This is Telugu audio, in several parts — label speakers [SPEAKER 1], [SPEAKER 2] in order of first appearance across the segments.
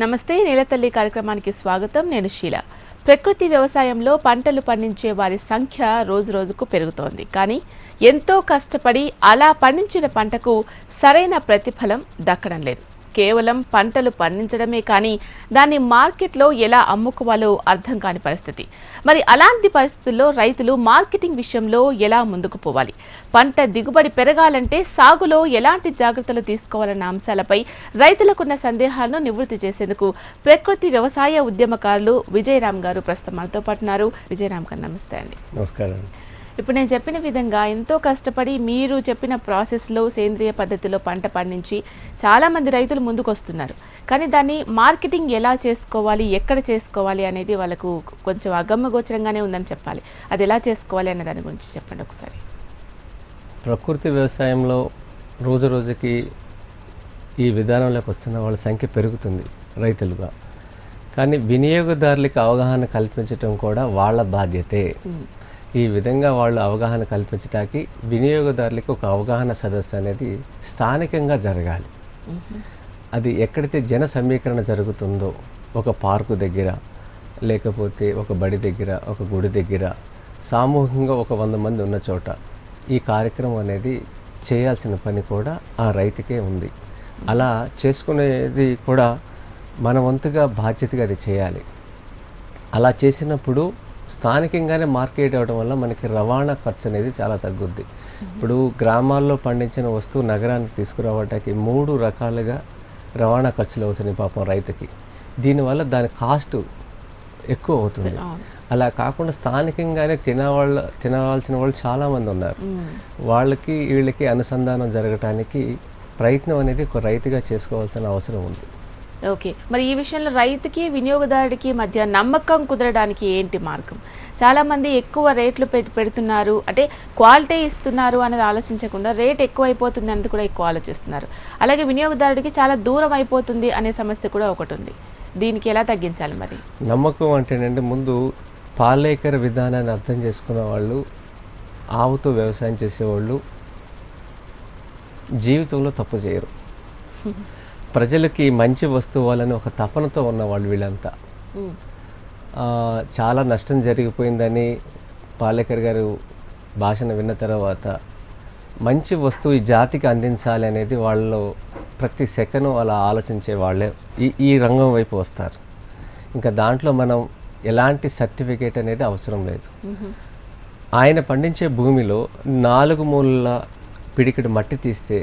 [SPEAKER 1] నమస్తే నేలతల్లి కార్యక్రమానికి స్వాగతం. నేను షీల ప్రకృతి వ్యవసాయంలో పంటలు పండించే వారి సంఖ్య రోజు రోజుకు పెరుగుతోంది. కానీ ఎంతో కష్టపడి అలా పండించిన పంటకు సరైన ప్రతిఫలం దక్కడం లేదు. కేవలం పంటలు పండించడమే కానీ దాన్ని మార్కెట్లో ఎలా అమ్ముకోవాలో అర్థం కాని పరిస్థితి. మరి అలాంటి పరిస్థితుల్లో రైతులు మార్కెటింగ్ విషయంలో ఎలా ముందుకు పోవాలి? పంట దిగుబడి పెరగాలంటే సాగులో ఎలాంటి జాగ్రత్తలు తీసుకోవాలన్న అంశాలపై రైతులకున్న సందేహాలను నివృత్తి చేసేందుకు ప్రకృతి వ్యవసాయ ఉద్యమకారులు విజయరామ్ గారు ప్రస్తుతం మనతో పాటున్నారు. విజయరామ్ గారు నమస్తే అండి.
[SPEAKER 2] నమస్కారం.
[SPEAKER 1] ఇప్పుడు నేను చెప్పిన విధంగా ఎంతో కష్టపడి మీరు చెప్పిన ప్రాసెస్లో సేంద్రియ పద్ధతిలో పంట పండించి చాలామంది రైతులు ముందుకు వస్తున్నారు కానీ దాన్ని మార్కెటింగ్ ఎలా చేసుకోవాలి ఎక్కడ చేసుకోవాలి అనేది వాళ్ళకు కొంచెం అగమ్యగోచరంగానే ఉందని చెప్పాలి. అది ఎలా చేసుకోవాలి అనే దాని గురించి చెప్పండి ఒకసారి.
[SPEAKER 2] ప్రకృతి వ్యవసాయంలో రోజు రోజుకి ఈ విధానంలోకి వస్తున్న వాళ్ళ సంఖ్య పెరుగుతుంది రైతులుగా. కానీ వినియోగదారులకి అవగాహన కల్పించడం కూడా వాళ్ళ బాధ్యతే. ఈ విధంగా వాళ్ళు అవగాహన కల్పించడానికి వినియోగదారులకు ఒక అవగాహన సదస్సు అనేది స్థానికంగా జరగాలి. అది ఎక్కడైతే జన సమీకరణ జరుగుతుందో ఒక పార్కు దగ్గర లేకపోతే ఒక బడి దగ్గర ఒక గుడి దగ్గర సామూహికంగా ఒక వంద మంది ఉన్న చోట ఈ కార్యక్రమం అనేది చేయాల్సిన పని కూడా ఆ రైతుకే ఉంది. అలా చేసుకునేది కూడా మన వంతుగా బాధ్యతగా అది చేయాలి. అలా చేసినప్పుడు స్థానికంగానే మార్కెట్ అవ్వడం వల్ల మనకి రవాణా ఖర్చు అనేది చాలా తగ్గుద్ది. ఇప్పుడు గ్రామాల్లో పండించిన వస్తువు నగరానికి తీసుకురావడానికి మూడు రకాలుగా రవాణా ఖర్చులు అవుతున్నాయి పాపం రైతుకి. దీనివల్ల దాని కాస్ట్ ఎక్కువ అవుతుంది. అలా కాకుండా స్థానికంగానే తినవాళ్ళ తినవలసిన వాళ్ళు చాలామంది ఉన్నారు. వాళ్ళకి వీళ్ళకి అనుసంధానం జరగటానికి ప్రయత్నం అనేది ఒక రైతుగా చేసుకోవాల్సిన అవసరం ఉంది.
[SPEAKER 1] ఓకే. మరి ఈ విషయంలో రైతుకి వినియోగదారుడికి మధ్య నమ్మకం కుదరడానికి ఏంటి మార్గం? చాలామంది ఎక్కువ రేట్లు పెడుతున్నారు. అంటే క్వాలిటీ ఇస్తున్నారు అనేది ఆలోచించకుండా రేట్ ఎక్కువ అయిపోతుంది అనేది కూడా ఎక్కువ ఆలోచిస్తున్నారు. అలాగే వినియోగదారుడికి చాలా దూరం అయిపోతుంది అనే సమస్య కూడా ఒకటి ఉంది. దీనికి ఎలా తగ్గించాలి మరి?
[SPEAKER 2] నమ్మకం అంటేనంటే ముందు పాలేకర విధానాన్ని అర్థం చేసుకున్న వాళ్ళు ఆవుతో వ్యవసాయం చేసేవాళ్ళు జీవితంలో తప్పు చేయరు. ప్రజలకి మంచి వస్తువు వాళ్ళని ఒక తపనతో ఉన్నవాళ్ళు వీళ్ళంతా. చాలా నష్టం జరిగిపోయిందని పాలేకర్ గారు భాషను విన్న తర్వాత మంచి వస్తువు ఈ జాతికి అందించాలి అనేది వాళ్ళలో ప్రతి సెకండ్ అలా ఆలోచించే వాళ్ళే ఈ ఈ రంగం వైపు వస్తారు. ఇంకా దాంట్లో మనం ఎలాంటి సర్టిఫికేట్ అనేది అవసరం లేదు. ఆయన పండించే భూమిలో నాలుగు మూలల పిడికిడి మట్టి తీస్తే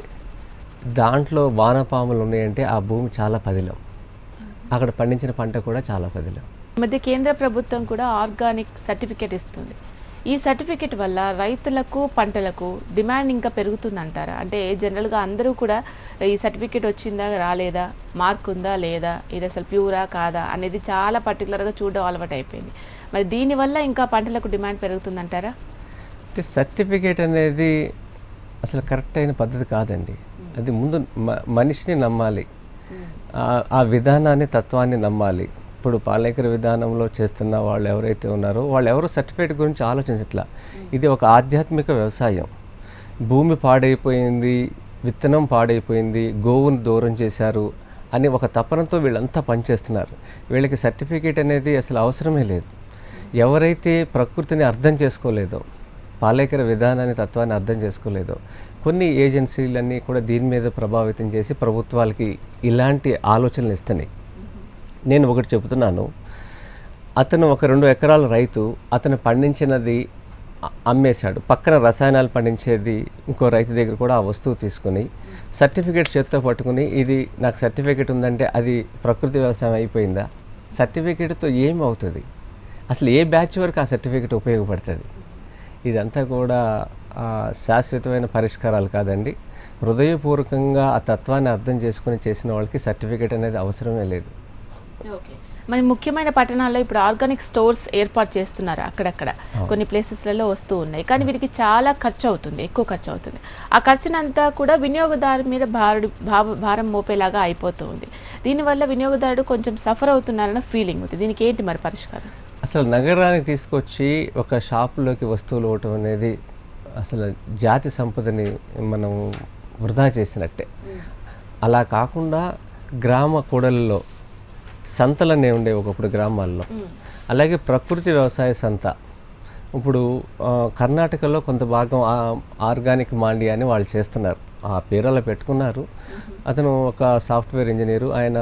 [SPEAKER 2] దాంట్లో వానపాములు ఉన్నాయంటే ఆ భూమి చాలా పదిలం. అక్కడ పండించిన పంట కూడా చాలా పదిలం.
[SPEAKER 1] మధ్య కేంద్ర ప్రభుత్వం కూడా ఆర్గానిక్ సర్టిఫికేట్ ఇస్తుంది. ఈ సర్టిఫికేట్ వల్ల రైతులకు పంటలకు డిమాండ్ ఇంకా పెరుగుతుందంటారా? అంటే జనరల్గా అందరూ కూడా ఈ సర్టిఫికేట్ వచ్చిందా రాలేదా? మార్క్ ఉందా లేదా? ఇది అసలు ప్యూరా కాదా? అనేది చాలా పర్టికులర్గా చూడడం అలవాటు అయిపోయింది మరి దీనివల్ల ఇంకా పంటలకు డిమాండ్ పెరుగుతుందంటారా?
[SPEAKER 2] అంటే సర్టిఫికేట్ అనేది అసలు కరెక్ట్ అయిన పద్ధతి కాదండి. అది ముందు మ- మనిషిని నమ్మాలి. ఆ- ఆ విధానాన్ని తత్వాన్ని నమ్మాలి. ఇప్పుడు పాలేకర విధానంలో చేస్తున్న వాళ్ళు ఎవరైతే ఉన్నారో వాళ్ళు ఎవరు సర్టిఫికేట్ గురించి ఆలోచించట్లా. ఇది ఒక ఆధ్యాత్మిక వ్యవసాయం. భూమి పాడైపోయింది విత్తనం పాడైపోయింది గోవును దూరం చేశారు అని ఒక తపనతో వీళ్ళంతా పనిచేస్తున్నారు. వీళ్ళకి సర్టిఫికేట్ అనేది అసలు అవసరమే లేదు. ఎవరైతే ప్రకృతిని అర్థం చేసుకోలేదో పాలేకర విధానాన్ని తత్వాన్ని అర్థం చేసుకోలేదు. కొన్ని ఏజెన్సీలన్నీ కూడా దీని మీద ప్రభావితం చేసి ప్రభుత్వాలకి ఇలాంటి ఆలోచనలు ఇస్తున్నాయి. నేను ఒకటి చెబుతున్నాను. అతను ఒక రెండు ఎకరాల రైతు అతను పండించినది అమ్మేశాడు. పక్కన రసాయనాలు పండించేది ఇంకో రైతు దగ్గర కూడా ఆ వస్తువు తీసుకుని సర్టిఫికేట్ చేత్తో పట్టుకుని ఇది నాకు సర్టిఫికేట్ ఉందంటే అది ప్రకృతి వ్యవసాయం అయిపోయిందా? సర్టిఫికేట్తో ఏమవుతుంది అవుతుంది? అసలు ఏ బ్యాచ్ వరకు ఆ సర్టిఫికేట్ ఉపయోగపడుతుంది? ఇదంతా కూడా శాశ్వతమైన పరిష్కారాలు కాదండి. హృదయపూర్వకంగా ఆ తత్వాన్ని అర్థం చేసుకుని చేసిన వాళ్ళకి సర్టిఫికేట్ అనేది అవసరమే లేదు.
[SPEAKER 1] ఓకే. మరి ముఖ్యమైన పట్టణాల్లో ఇప్పుడు ఆర్గానిక్ స్టోర్స్ ఏర్పాటు చేస్తున్నారు అక్కడక్కడ. కొన్ని ప్లేసెస్లలో వస్తూ ఉన్నాయి. కానీ వీటికి చాలా ఖర్చు అవుతుంది ఎక్కువ ఖర్చు అవుతుంది ఆ ఖర్చునంతా కూడా వినియోగదారు మీద భారుడు భావ భారం మోపేలాగా అయిపోతూ ఉంది. దీనివల్ల వినియోగదారుడు కొంచెం సఫర్ అవుతున్నారన్న ఫీలింగ్ ఉంది. దీనికి ఏంటి మరి పరిష్కారం?
[SPEAKER 2] అసలు నగరానికి తీసుకొచ్చి ఒక షాపులోకి వస్తువులు ఇవ్వటం అనేది అసలు జాతి సంపదని మనం వృధా చేసినట్టే. అలా కాకుండా గ్రామ కూడలలో సంతలనే ఉండే ఒకప్పుడు గ్రామాల్లో. అలాగే ప్రకృతి వ్యవసాయ సంత. ఇప్పుడు కర్ణాటకలో కొంత భాగం ఆర్గానిక్ మాండి అని వాళ్ళు చేస్తున్నారు. ఆ పేరు అలా పెట్టుకున్నారు అతను ఒక సాఫ్ట్వేర్ ఇంజనీరు. ఆయన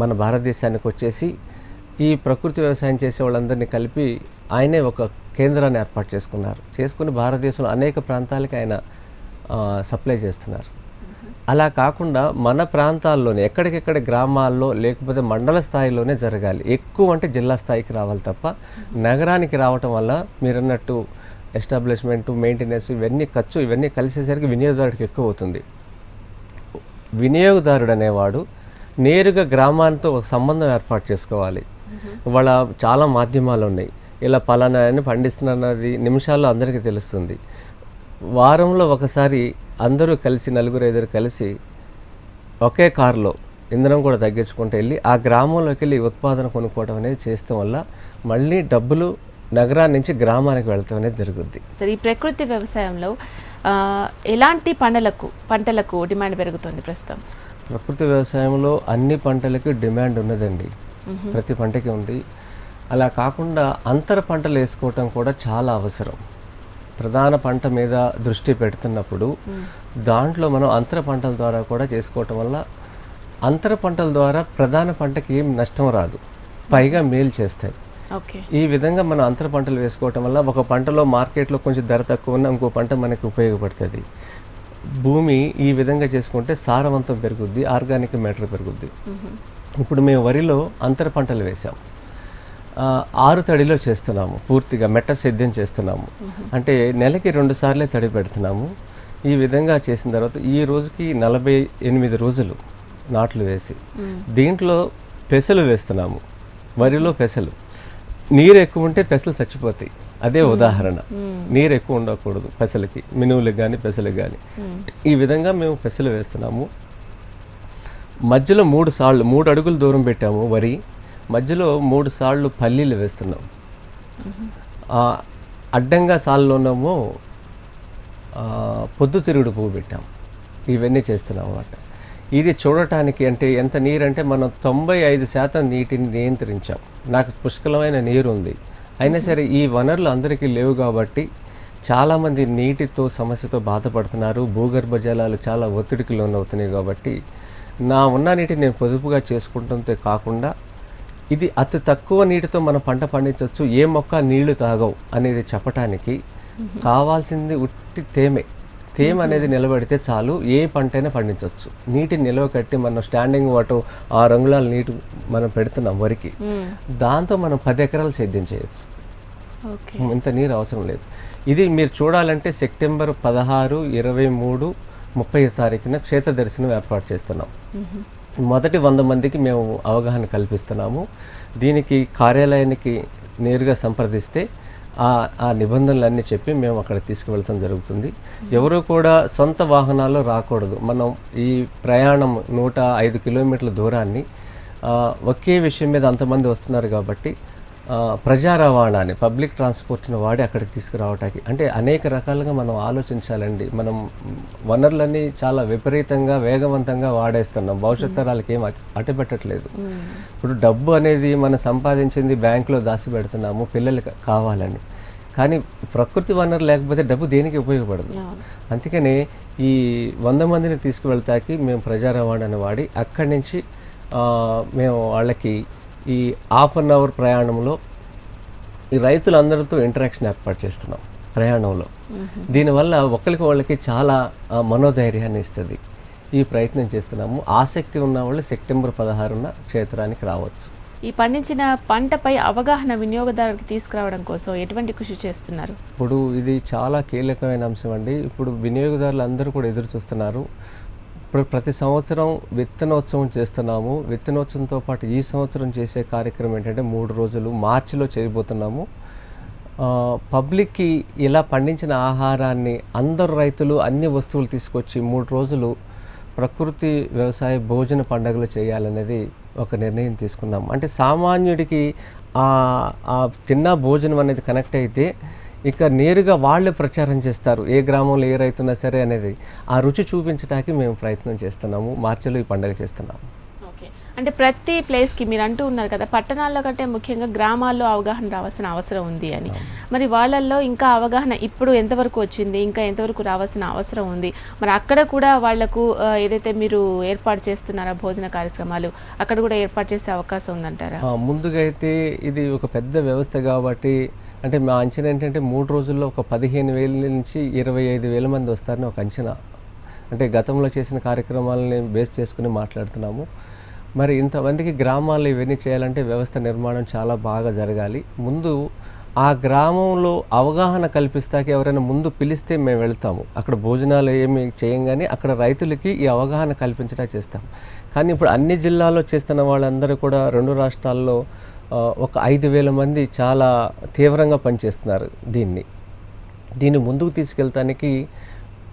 [SPEAKER 2] మన భారతదేశానికి వచ్చేసి ఈ ప్రకృతి వ్యవసాయం చేసే వాళ్ళందరినీ కలిపి ఆయనే ఒక కేంద్రాన్ని ఏర్పాటు చేసుకున్నారు. చేసుకుని భారతదేశంలో అనేక ప్రాంతాలకి ఆయన సప్లై చేస్తున్నారు. అలా కాకుండా మన ప్రాంతాల్లోనే ఎక్కడికెక్కడ గ్రామాల్లో లేకపోతే మండల స్థాయిలోనే జరగాలి. ఎక్కువ అంటే జిల్లా స్థాయికి రావాలి తప్ప నగరానికి రావటం వల్ల మీరన్నట్టు ఎస్టాబ్లిష్మెంట్ మెయింటెనెన్స్ ఇవన్నీ ఖర్చు ఇవన్నీ కలిసేసరికి వినియోగదారుడికి ఎక్కువ అవుతుంది. వినియోగదారుడు అనేవాడు నేరుగా గ్రామానితో ఒక సంబంధం ఏర్పాటు చేసుకోవాలి. వాళ్ళ చాలా మాధ్యమాలు ఉన్నాయి ఇలా పలానా అని పండిస్తున్నది నిమిషాల్లో అందరికీ తెలుస్తుంది. వారంలో ఒకసారి అందరూ కలిసి నలుగురు ఐదుగురు కలిసి ఒకే కారులో ఇంధనం కూడా తగ్గించుకుంటూ వెళ్ళి ఆ గ్రామంలోకి వెళ్ళి ఉత్పాదన కొనుక్కోవడం అనేది చేస్తాం వల్ల మళ్ళీ డబ్బులు నగరాన్ని నుంచి గ్రామానికి వెళ్తాం అనేది జరుగుద్ది.
[SPEAKER 1] సరే ఈ ప్రకృతి వ్యవసాయంలో ఎలాంటి పంటలకు పంటలకు డిమాండ్ పెరుగుతుంది ప్రస్తుతం?
[SPEAKER 2] ప్రకృతి వ్యవసాయంలో అన్ని పంటలకి డిమాండ్ ఉన్నదండి. ప్రతి పంటకి ఉంది. అలా కాకుండా అంతర పంటలు వేసుకోవటం కూడా చాలా అవసరం. ప్రధాన పంట మీద దృష్టి పెడుతున్నప్పుడు దాంట్లో మనం అంతర పంటల ద్వారా కూడా చేసుకోవటం వల్ల అంతర పంటల ద్వారా ప్రధాన పంటకి ఏం నష్టం రాదు. పైగా మేలు చేస్తాయి. ఈ విధంగా మనం అంతర పంటలు వేసుకోవటం వల్ల ఒక పంటలో మార్కెట్లో కొంచెం ధర తక్కువ ఉన్న ఇంకో పంట మనకి ఉపయోగపడుతుంది. భూమి ఈ విధంగా చేసుకుంటే సారవంతం పెరుగుద్ది ఆర్గానిక్ మ్యాటర్ పెరుగుద్ది. ఇప్పుడు మేము వరిలో అంతర పంటలు వేసాం ఆరు తడిలో చేస్తున్నాము పూర్తిగా మెట్ట సేద్యం చేస్తున్నాము. అంటే నెలకి రెండు సార్లే తడి పెడుతున్నాము. ఈ విధంగా చేసిన తర్వాత ఈ రోజుకి నలభై ఎనిమిది రోజులు నాట్లు వేసి దీంట్లో పెసలు వేస్తున్నాము. వరిలో పెసలు. నీరు ఎక్కువ ఉంటే పెసలు చచ్చిపోతాయి. అదే ఉదాహరణ. నీరు ఎక్కువ ఉండకూడదు పెసలకి మినువులకు కానీ పెసలకు కానీ ఈ విధంగా మేము పెసలు వేస్తున్నాము. మధ్యలో మూడు సార్లు మూడు అడుగులు దూరం పెట్టాము వరి. మధ్యలో మూడు సార్లు పల్లీలు వేస్తున్నాం. అడ్డంగా సాల్లోనేమో ఆ, పొద్దుతిరుగుడు పువ్వు పెట్టాం. ఇవన్నీ చేస్తున్నాం అన్నమాట. ఇది చూడటానికి అంటే ఎంత నీరు అంటే మనం తొంభై ఐదు శాతం నీటిని నియంత్రించాం. నాకు పుష్కలమైన నీరు ఉంది అయినా సరే ఈ వనరులు అందరికీ లేవు కాబట్టి చాలామంది నీటితో సమస్యతో బాధపడుతున్నారు. భూగర్భ జలాలు చాలా ఒత్తిడికి లోనవుతున్నాయి కాబట్టి నా ఉన్న నీటిని నేను పొదుపుగా చేసుకుంటుంటే కాకుండా ఇది అతి తక్కువ నీటితో మనం పంట పండించవచ్చు. ఏ మొక్క నీళ్ళు తాగవు అనేది చెప్పటానికి కావాల్సింది ఉట్టి తేమే. తేమ అనేది నిలబడితే చాలు ఏ పంటైనా పండించవచ్చు. నీటిని నిలవ కట్టి మనం స్టాండింగ్ వాటర్ ఆ రంగులాల నీటి మనం పెడుతున్నాం వరికి. దాంతో మనం పది ఎకరాలు సేద్యం చేయొచ్చు. ఇంత నీరు అవసరం లేదు. ఇది మీరు చూడాలంటే సెప్టెంబర్ పదహారు ఇరవై మూడు ముప్పై తారీఖున క్షేత్ర దర్శనం ఏర్పాటు చేస్తున్నాం. మొదటి వంద మందికి మేము అవగాహన కల్పిస్తున్నాము. దీనికి కార్యాలయానికి నేరుగా సంప్రదిస్తే ఆ ఆ నిబంధనలన్నీ చెప్పి మేము అక్కడ తీసుకువెళ్ళటం జరుగుతుంది. ఎవరు కూడా సొంత వాహనాల్లో రాకూడదు. మనం ఈ ప్రయాణం నూట ఐదు కిలోమీటర్ల దూరాన్ని ఒకే విషయం మీద అంతమంది వస్తున్నారు కాబట్టి ప్రజా రవాణాని పబ్లిక్ ట్రాన్స్పోర్ట్ని వాడి అక్కడికి తీసుకురావటానికి. అంటే అనేక రకాలుగా మనం ఆలోచించాలండి. మనం వనరులన్నీ చాలా విపరీతంగా వేగవంతంగా వాడేస్తున్నాం. భవిష్యత్ తరాలకి ఏం అట్- అట్టపెట్టట్లేదు ఇప్పుడు డబ్బు అనేది మనం సంపాదించింది బ్యాంకులో దాచి పెడుతున్నాము పిల్లలకి కావాలని. కానీ ప్రకృతి వనరు లేకపోతే డబ్బు దేనికి ఉపయోగపడదు? అందుకని ఈ వంద మందిని తీసుకువెళ్తాకి మేము ప్రజా రవాణాని వాడి అక్కడి నుంచి మేము వాళ్ళకి ఈ హాఫ్ అన్ అవర్ ప్రయాణంలో ఈ రైతులందరితో ఇంటరాక్షన్ ఏర్పాటు చేస్తున్నాం ప్రయాణంలో. దీనివల్ల ఒకరికి వాళ్ళకి చాలా మనోధైర్యాన్ని ఇస్తుంది. ఈ ప్రయత్నం చేస్తున్నాము. ఆసక్తి ఉన్న వాళ్ళు సెప్టెంబర్ పదహారున క్షేత్రానికి రావచ్చు.
[SPEAKER 1] ఈ పండించిన పంటపై అవగాహన వినియోగదారులకు తీసుకురావడం కోసం ఎటువంటి కృషి చేస్తున్నారు?
[SPEAKER 2] ఇప్పుడు ఇది చాలా కీలకమైన అంశం అండి. ఇప్పుడు వినియోగదారులు అందరూ కూడా ఎదురు చూస్తున్నారు. ఇప్పుడు ప్రతి సంవత్సరం విత్తనోత్సవం చేస్తున్నాము. విత్తనోత్సవంతో పాటు ఈ సంవత్సరం చేసే కార్యక్రమం ఏంటంటే మూడు రోజులు మార్చిలో చేయబోతున్నాము. పబ్లిక్కి ఇలా పండించిన ఆహారాన్ని అందరు రైతులు అన్ని వస్తువులు తీసుకొచ్చి మూడు రోజులు ప్రకృతి వ్యవసాయ భోజన పండుగలు చేయాలనేది ఒక నిర్ణయం తీసుకున్నాం. అంటే సామాన్యుడికి ఆ తిన్న భోజనం అనేది కనెక్ట్ అయితే ఇక నేరుగా వాళ్ళే ప్రచారం చేస్తారు. ఏ గ్రామంలో ఏ రైతున్నా సరే అనేది ఆ రుచి చూపించడానికి మేము ప్రయత్నం చేస్తున్నాము. మార్చిలో ఈ పండుగ చేస్తున్నాము.
[SPEAKER 1] అంటే ప్రతి ప్లేస్కి మీరు అంటూ ఉన్నారు కదా పట్టణాల్లో కంటే ముఖ్యంగా గ్రామాల్లో అవగాహన రావాల్సిన అవసరం ఉంది అని. మరి వాళ్ళల్లో ఇంకా అవగాహన ఇప్పుడు ఎంతవరకు వచ్చింది ఇంకా ఎంతవరకు రావాల్సిన అవసరం ఉంది? మరి అక్కడ కూడా వాళ్ళకు ఏదైతే మీరు ఏర్పాటు చేస్తున్నారో భోజన కార్యక్రమాలు అక్కడ కూడా ఏర్పాటు చేసే అవకాశం ఉందంటారా?
[SPEAKER 2] ముందుగా అయితే ఇది ఒక పెద్ద వ్యవస్థ కాబట్టి అంటే మా అంచనా ఏంటంటే మూడు రోజుల్లో ఒక పదిహేను వేల నుంచి ఇరవై ఐదు వేల మంది వస్తారని ఒక అంచనా. అంటే గతంలో చేసిన కార్యక్రమాలని బేస్ చేసుకుని మాట్లాడుతున్నాము. మరి ఇంతమందికి గ్రామాల్లో ఇవన్నీ చేయాలంటే వ్యవస్థ నిర్మాణం చాలా బాగా జరగాలి. ముందు ఆ గ్రామంలో అవగాహన కల్పిస్తాకి ఎవరైనా ముందు పిలిస్తే మేము వెళ్తాము. అక్కడ భోజనాలు ఏమి చేయంగానే అక్కడ రైతులకి ఈ అవగాహన కల్పించడా చేస్తాం. కానీ ఇప్పుడు అన్ని జిల్లాల్లో చేస్తున్న వాళ్ళందరూ కూడా రెండు రాష్ట్రాల్లో ఒక ఐదు వేల మంది చాలా తీవ్రంగా పనిచేస్తున్నారు దీన్ని. దీన్ని ముందుకు తీసుకెళ్తానికి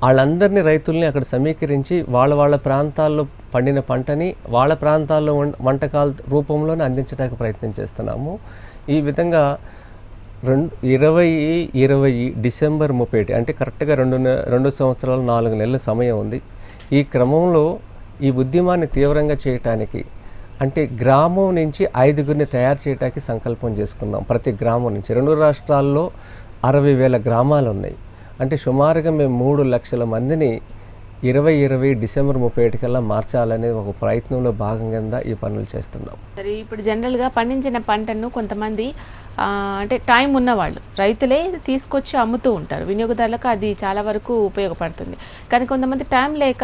[SPEAKER 2] వాళ్ళందరినీ రైతుల్ని అక్కడ సమీకరించి వాళ్ళ వాళ్ళ ప్రాంతాల్లో పండిన పంటని వాళ్ళ ప్రాంతాల్లో వం- వంటకాల రూపంలోనే అందించడానికి ప్రయత్నం చేస్తున్నాము. ఈ విధంగా రెండు ఇరవై ఇరవై డిసెంబర్ ముప్పై ఒకటి అంటే కరెక్ట్గా రెండు రెండు సంవత్సరాలు నాలుగు నెలల సమయం ఉంది. ఈ క్రమంలో ఈ ఉద్యమాన్ని తీవ్రంగా చేయటానికి అంటే గ్రామం నుంచి ఐదుగురిని తయారు చేయడానికి సంకల్పం చేసుకున్నాం. ప్రతి గ్రామం నుంచి రెండు రాష్ట్రాల్లో అరవై వేల గ్రామాలు ఉన్నాయి. అంటే సుమారుగా మేము మూడు లక్షల మందిని ఇరవై ఇరవై డిసెంబర్ ముప్పై ఒకటికల్లా మార్చాలనే ఒక ప్రయత్నంలో భాగం కింద ఈ పనులు చేస్తున్నాం.
[SPEAKER 1] సరే ఇప్పుడు జనరల్గా పండించిన పంటను కొంతమంది అంటే టైం ఉన్నవాళ్ళు రైతులే తీసుకొచ్చి అమ్ముతూ ఉంటారు. వినియోగదారులకు అది చాలా వరకు ఉపయోగపడుతుంది. కానీ కొంతమంది టైం లేక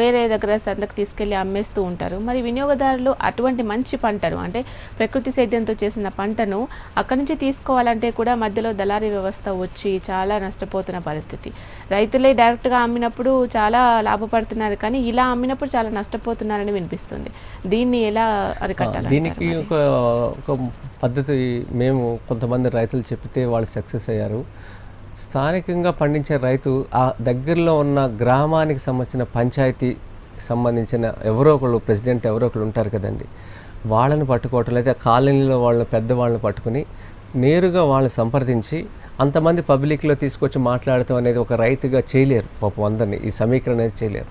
[SPEAKER 1] వేరే దగ్గర సంతకు తీసుకెళ్ళి అమ్మేస్తూ ఉంటారు. మరి వినియోగదారులు అటువంటి మంచి పంటను అంటే ప్రకృతి సేద్యంతో చేసిన పంటను అక్కడి నుంచి తీసుకోవాలంటే కూడా మధ్యలో దళారీ వ్యవస్థ వచ్చి చాలా నష్టపోతున్న పరిస్థితి. రైతులే డైరెక్ట్గా అమ్మినప్పుడు చాలా లాభపడుతున్నారు కానీ ఇలా అమ్మినప్పుడు చాలా నష్టపోతున్నారని వినిపిస్తుంది. దీన్ని ఎలా అరికట్టాలి
[SPEAKER 2] దీనికి ఒక పద్ధతి మేము కొంతమంది రైతులు చెప్తే వాళ్ళు సక్సెస్ అయ్యారు. స్థానికంగా పండించే రైతు ఆ దగ్గరలో ఉన్న గ్రామానికి సంబంధించిన పంచాయతీ సంబంధించిన ఎవరో ఒకళ్ళు ప్రెసిడెంట్ ఎవరో ఒకళ్ళు ఉంటారు కదండి. వాళ్ళని పట్టుకోవటం లేదా కాలనీలో వాళ్ళ పెద్దవాళ్ళని పట్టుకుని నేరుగా వాళ్ళని సంప్రదించి అంతమంది పబ్లిక్లో తీసుకొచ్చి మాట్లాడటం అనేది ఒక రైతుగా చేయలేరు పాపం అందరినీ ఈ సమీకరణ అనేది చేయలేరు.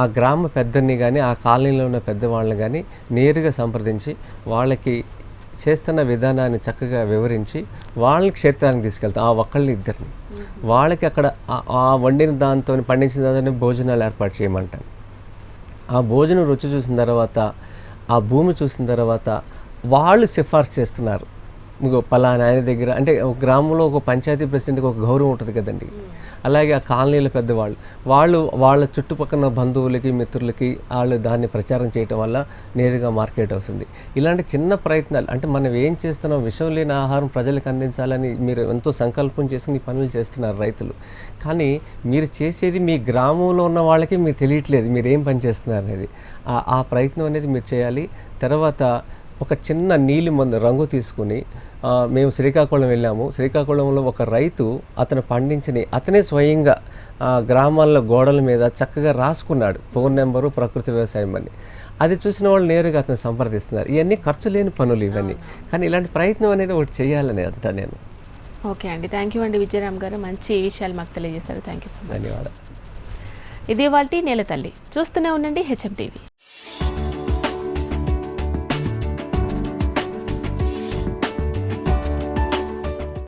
[SPEAKER 2] ఆ గ్రామ పెద్దని కానీ ఆ కాలనీలో ఉన్న పెద్దవాళ్ళని కానీ నేరుగా సంప్రదించి వాళ్ళకి చేస్తున్న విధానాన్ని చక్కగా వివరించి వాళ్ళని క్షేత్రానికి తీసుకెళ్తాం ఆ ఒక్కళ్ళని ఇద్దరిని. వాళ్ళకి అక్కడ ఆ- వండిన దాంతో పండించిన దాంతో భోజనాలు ఏర్పాటు చేయమంటాను. ఆ భోజనం రుచి చూసిన తర్వాత ఆ భూమి చూసిన తర్వాత వాళ్ళు సిఫార్సు చేస్తున్నారు. ఇంకో పలానా ఆయన దగ్గర అంటే ఒక గ్రామంలో ఒక పంచాయతీ ప్రెసిడెంట్కి ఒక గౌరవం ఉంటుంది కదండి. అలాగే ఆ కాలనీల పెద్దవాళ్ళు వాళ్ళు వాళ్ళ చుట్టుపక్కల బంధువులకి మిత్రులకి వాళ్ళు దాన్ని ప్రచారం చేయటం వల్ల నేరుగా మార్కెట్ అవుతుంది. ఇలాంటి చిన్న ప్రయత్నాలు అంటే మనం ఏం చేస్తున్నాం విషం లేని ఆహారం ప్రజలకు అందించాలని మీరు ఎంతో సంకల్పం చేసుకుని పనులు చేస్తున్నారు రైతులు. కానీ మీరు చేసేది మీ గ్రామంలో ఉన్న వాళ్ళకి మీకు తెలియట్లేదు మీరు ఏం పని చేస్తున్నారు అనేది. ఆ- ప్రయత్నం అనేది మీరు చేయాలి. తర్వాత ఒక చిన్న నీలి మందు రంగు తీసుకుని మేము శ్రీకాకుళం వెళ్ళాము. శ్రీకాకుళంలో ఒక రైతు అతను పండించిన అతనే స్వయంగా ఆ, గ్రామాల్లో గోడల మీద చక్కగా రాసుకున్నాడు. ఫోన్ నెంబరు ప్రకృతి వ్యవసాయం అని. అది చూసిన వాళ్ళు నేరుగా అతను సంప్రదిస్తున్నారు. ఇవన్నీ ఖర్చు లేని పనులు ఇవన్నీ. కానీ ఇలాంటి ప్రయత్నం అనేది ఒకటి చేయాలని అంట నేను.
[SPEAKER 1] ఓకే అండి. థ్యాంక్ యూ అండి విజయరామ్ గారు. మంచి విషయాలు మాకు తెలియజేశారు. Thank you so much.
[SPEAKER 2] ధన్యవాదాలు.
[SPEAKER 1] ఇది వాళ్ళ నేల తల్లి చూస్తూనే ఉండండి హెచ్ఎం టీవీ.